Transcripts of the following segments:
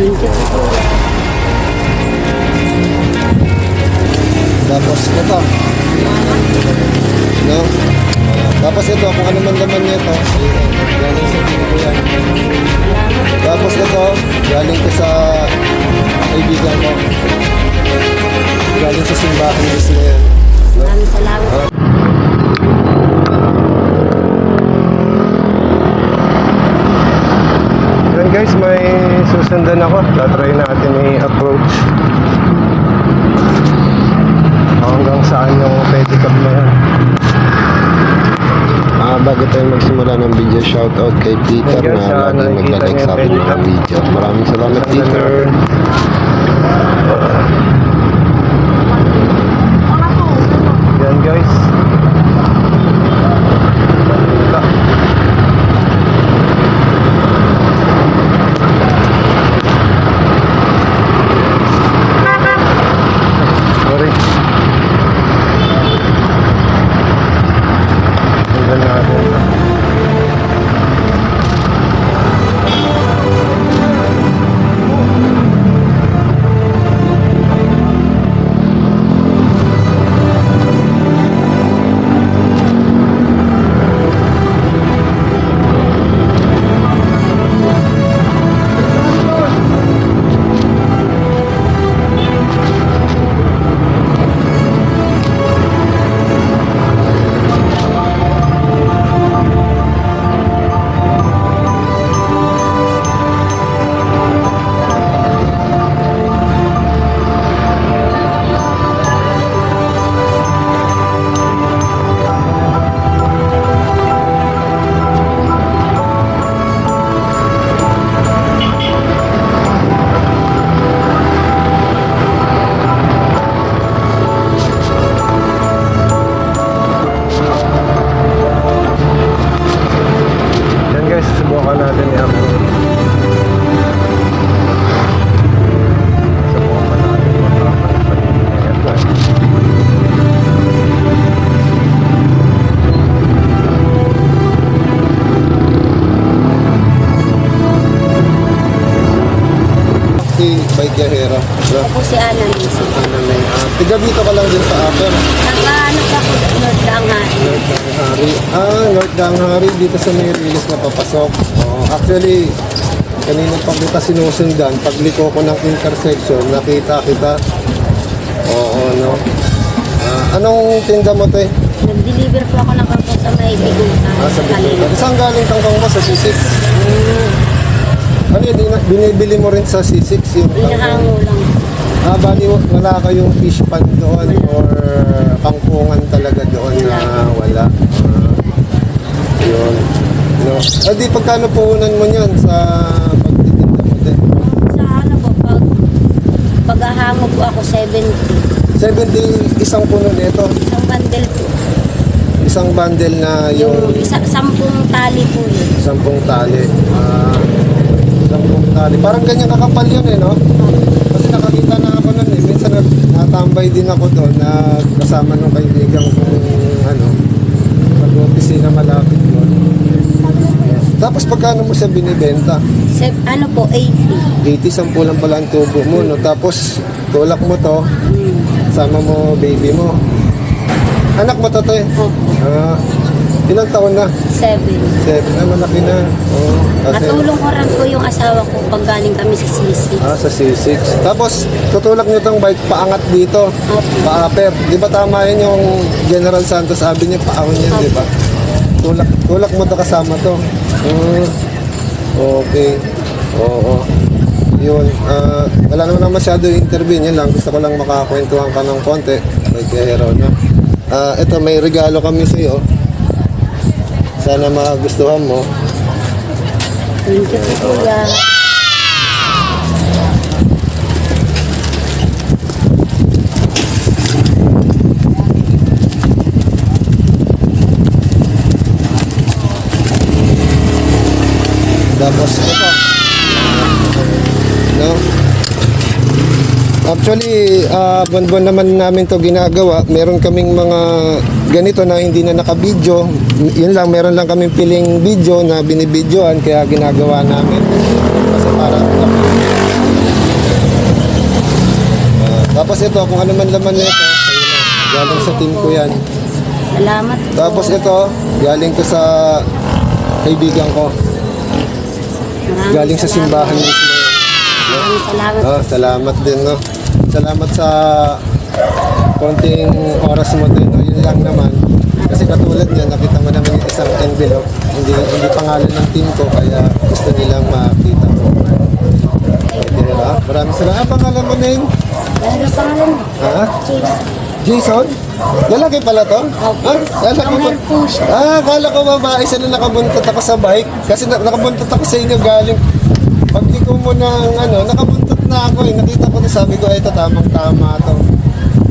Thank you. Tapos ito. No? Tapos ito, kung ano man laman nito, galing sa ko yan. Tapos ito, galing ko sa kaibigan ko. Galing sa simbahan mismo yan. No? Maraming salamat. Yan guys, may susundan ako. Tatry natin i-approach. Hanggang saan yung pedicab na yan. Ah, bago tayo magsimula ng video, shoutout kay Peter sa na lagi naglalike sa akin pedicab. video. Maraming salamat Peter. Si Bike Yahera. No? Ako si Ana Lisa. Ano na yun? Ah, tiga dito ka lang din sa Upper. Saka ano pa ako, Lord Langan. North Danghari. Ah, North Danghari dito sa may release na papasok. Oh, actually, kanina pag kita sinusundan, pagliko ko ng intersection, nakita kita. Oo, no. Ah, anong tinda mo, te? Nag-deliver po ako ng kapo sa may bigutan. Ah, sa. Bicol. Saan galing tangkang mo? Sa C6? Hmm. Ano yun, ina- binibili mo rin sa C6 yung tangkang? Inahango lang. Ah, bali, wala kayong fish pan doon or kangkungan talaga doon na wala. Ah, yun. No. Ah, di pagkano puhunan mo niyan sa pagtitinda mo din? Sa ano po, pag paghahango po ako 70. 70 isang puno nito. Isang bundle po. Isang bundle na Yung yung isa, sampung tali po yun. sampung tali. Ah, sampung tali. Parang ganyan kakapal yun eh, no? Kasi nakakita na ako nun eh. Minsan nat- natambay din ako doon na kasama nung kaibigan kong ano, nag-opisina malapit doon. Tapos pagkano mo siya binibenta? Se, ano po, 80. 80 sampu lang pala ang tubo mo, no? Tapos tulak mo to, sama mo baby mo. Anak mo to, te? Opo. Ah, ilang taon na? 7. Seven na, malaki na. Oh, kasi, Natulong ko rin po yung asawa ko pag galing kami sa sisi. Ah, sa C6. Tapos, tutulak nyo tong bike paangat dito. Opo. Paaper. Di ba tama yun yung General Santos Avenue, paahon yan, di ba? Tulak, tulak mo to kasama to. Hmm. Okay. Oo. Yun. Ah, wala naman na masyado yung interview. Yun lang. Gusto ko lang makakwentuhan ka ng konti. May hero na. Ah, ito, may regalo kami sa iyo. Sana magustuhan mo. Thank you kuya. Tapos ito. No? Actually, ah buwan-buwan naman namin to ginagawa. Meron kaming mga ganito na hindi na nakabidyo. Yun lang, meron lang kaming piling video na binibidyoan kaya ginagawa namin. Kasi para ito, kung ano man laman nito. Galing sa team ko yan. Salamat po. Tapos ito, galing to sa kaibigan ko. Galing sa simbahan mismo. Maraming salamat. Oh, salamat din, no? Salamat sa konting oras mo din. Yun lang naman. Kasi katulad niya, nakita mo naman yung isang envelope. Hindi, hindi pangalan ng team ko, kaya gusto nilang makita ko. Okay, diba? Maraming salamat. Ah, pangalan mo, Neng? Ano pangalan mo? Ha? Jason? Lalaki pala to? Opo. Ah, po siya. Ah, kala ko babae siya na nakabuntot ako sa bike. Kasi na, nakabuntot ako sa inyo galing. Ikaw mo ng ano, nakabuntot na ako eh. Nakita ko na sabi ko, ito tamang tama to.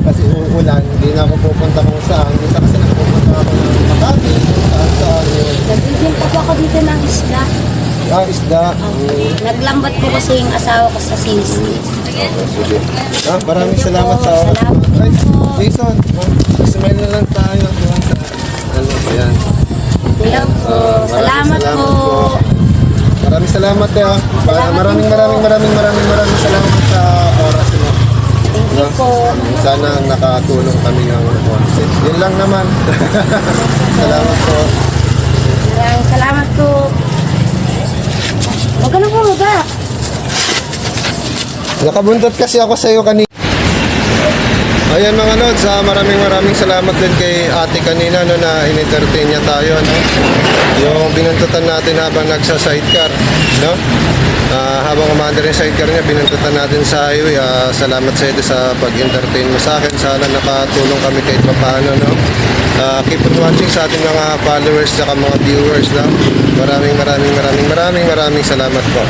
Kasi uulan, hindi na ako pupunta kung saan. Minsan kasi nakapupunta ako ng Makati, saan saan. yun. Nabigyan pa po ako dito ng isla. Ah, isda. Mm, Naglambat po kasi yung asawa ko sa sisi. sige. Ah, maraming salamat sa oras. Salamat po. Jason, ah, smile na lang tayo. Ano ba yan? Hello po. Ah, Salamat po. Maraming salamat eh. ah. Maraming po. maraming maraming maraming maraming salamat sa oras mo. Thank you po. Sana nakatulong kami ng konti. Yun lang naman. salamat po. Maraming salamat po. Huwag ka na bumaba. Nakabuntot kasi ako sa iyo kanina. Ayan mga lods, ah, maraming maraming salamat din kay ate kanina no, na in-entertain niya tayo. No? Yung binuntutan natin habang nagsa-sidecar. No? Ah, habang kumanda rin sidecar niya, binuntutan natin sa highway. Ah, salamat sa iyo sa pag-entertain mo sa akin. Sana nakatulong kami kahit paano. No? Ah, keep on watching sa ating mga followers at mga viewers. No? Maraming maraming maraming maraming maraming salamat po.